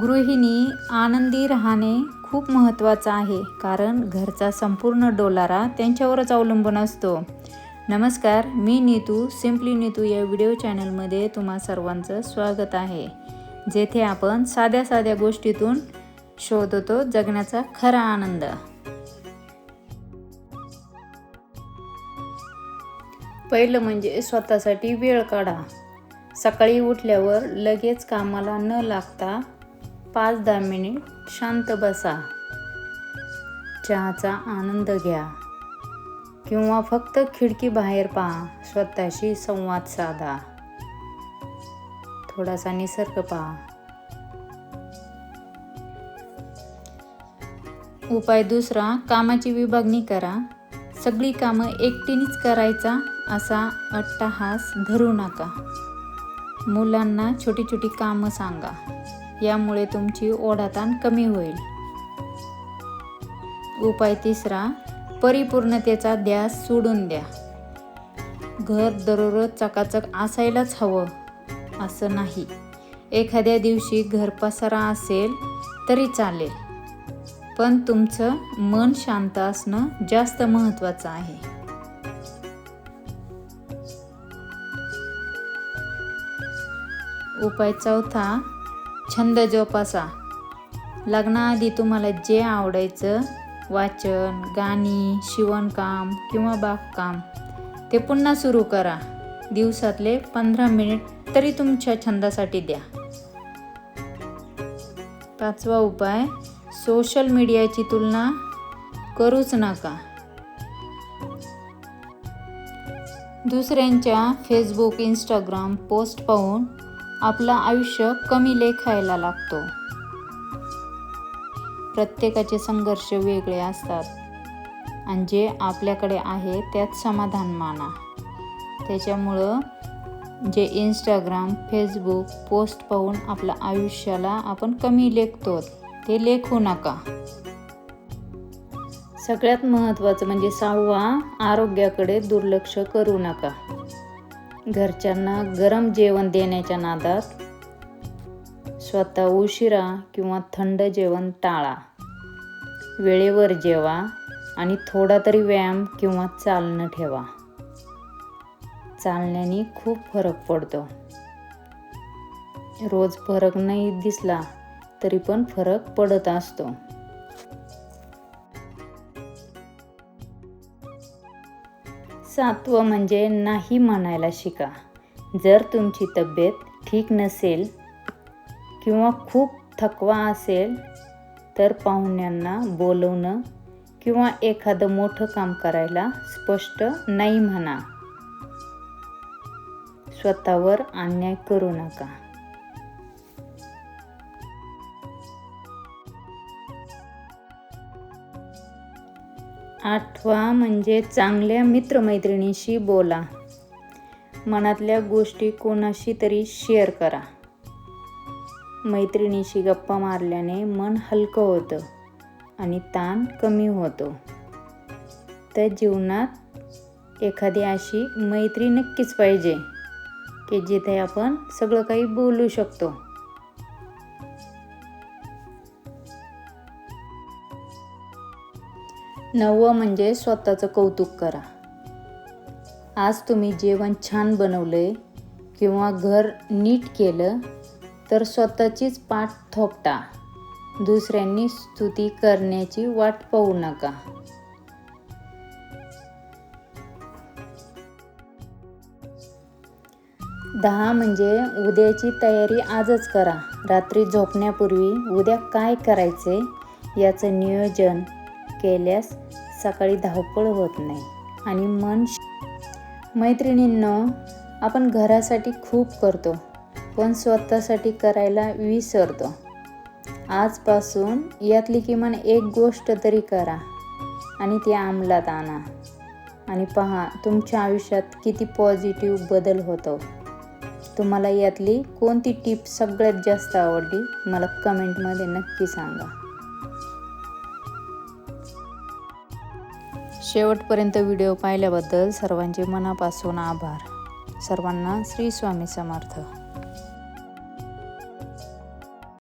गृहिणी आनंदी राहणे खूप महत्त्वाचं आहे कारण घरचा संपूर्ण डोलारा त्यांच्यावरच अवलंबून असतो. नमस्कार मी नीतू सिम्पली नीतू या व्हिडिओ चॅनलमध्ये तुम्हा सर्वांचं स्वागत आहे. जेथे आपण साध्या साध्या गोष्टीतून शोधतो जगण्याचा खरा आनंद. पहिलं म्हणजे स्वतःसाठी वेळ काढा. सकाळी उठल्यावर लगेच कामाला न लागता पाच दहा मिनिट शांत बसा. चहाचा आनंद घ्या. किंवा फक्त खिडकी बाहेर पहा. स्वतःशी संवाद साधा. थोडासा निसर्ग पहा. उपाय दुसरा कामाची विभागणी करा. सगळी कामं एकटीनेच करायचा असा अट्टाहास धरू नका. मुलांना छोटी छोटी कामं सांगा. यामुळे तुमची ओढाताण कमी होईल. उपाय तिसरा परिपूर्णतेचा ध्यास सोडून द्या. घर दररोज चकाचक असायलाच हवं असं नाही. एखाद्या दिवशी घर पसारा असेल तरी चालेल पण तुमचं मन शांत असणं जास्त महत्त्वाचं आहे. उपाय चौथा छंद जोपासा. लग्नाआधी तुम्हाला जे आवडायचं वाचन गाणी शिवणकाम किंवा बागकाम ते पुन्हा सुरू करा. दिवसातले पंधरा मिनिट तरी तुमच्या छंदासाठी द्या. पाचवा उपाय सोशल मीडियाची तुलना करूच नका. दुसऱ्यांच्या फेसबुक इंस्टाग्राम पोस्ट पाहून आपलं आयुष्य कमी लेखायला लागतो. प्रत्येकाचे संघर्ष वेगळे असतात. आणि जे आपल्याकडे आहे त्यात समाधान माना. त्याच्यामुळं जे इंस्टाग्राम फेसबुक पोस्ट पाहून आपल्या आयुष्याला आपण कमी लेखतो ते लेखू नका. सगळ्यात महत्त्वाचं म्हणजे सहावा आरोग्याकडे दुर्लक्ष करू नका. घरच्यांना गरम जेवण देण्याच्या नादात स्वतः उशिरा किंवा थंड जेवण टाळा. वेळेवर जेवा आणि थोडा तरी व्यायाम किंवा चालणं ठेवा. चालण्याने खूप फरक पडतो. रोज फरक नाही दिसला तरी पण फरक पडत असतो. सातवं म्हणजे नाही म्हणायला शिका. जर तुमची तब्येत ठीक नसेल किंवा खूप थकवा असेल तर पाहुण्यांना बोलवणं किंवा एखादं मोठं काम करायला स्पष्ट नाही म्हणा. स्वतःवर अन्याय करू नका. आठवा म्हणजे चांगल्या मित्रमैत्रिणीशी बोला. मनातल्या गोष्टी कोणाशी तरी शेअर करा. मैत्रिणीशी गप्पा मारल्याने मन हलकं होतं आणि ताण कमी होतो. तर जीवनात एखादी अशी मैत्री नक्कीच पाहिजे की जिथे आपण सगळं काही बोलू शकतो. नववं म्हणजे स्वतःचं कौतुक करा. आज तुम्ही जेवण छान बनवलंय किंवा घर नीट केलं तर स्वतःचीच पाठ थोपटा. दुसऱ्यांनी स्तुती करण्याची वाट पाहू नका. दहा म्हणजे उद्याची तयारी आजच करा. रात्री झोपण्यापूर्वी उद्या काय करायचे याचं नियोजन केल्यास सकाळी धावपळ होत नाही. आणि मन मैत्रिणींनो आपण घरासाठी खूप करतो पण स्वतःसाठी करायला विसरतो. आजपासून यातली किमान एक गोष्ट तरी करा आणि ती अंमलात आणा. आणि पहा तुमच्या आयुष्यात किती पॉझिटिव्ह बदल होतो. तुम्हाला यातली कोणती टीप सगळ्यात जास्त आवडली मला कमेंटमध्ये नक्की सांगा. शेवटपर्यंत व्हिडिओ पाहिल्याबद्दल सर्वांचे मनापासून आभार. सर्वांना श्री स्वामी समर्थ.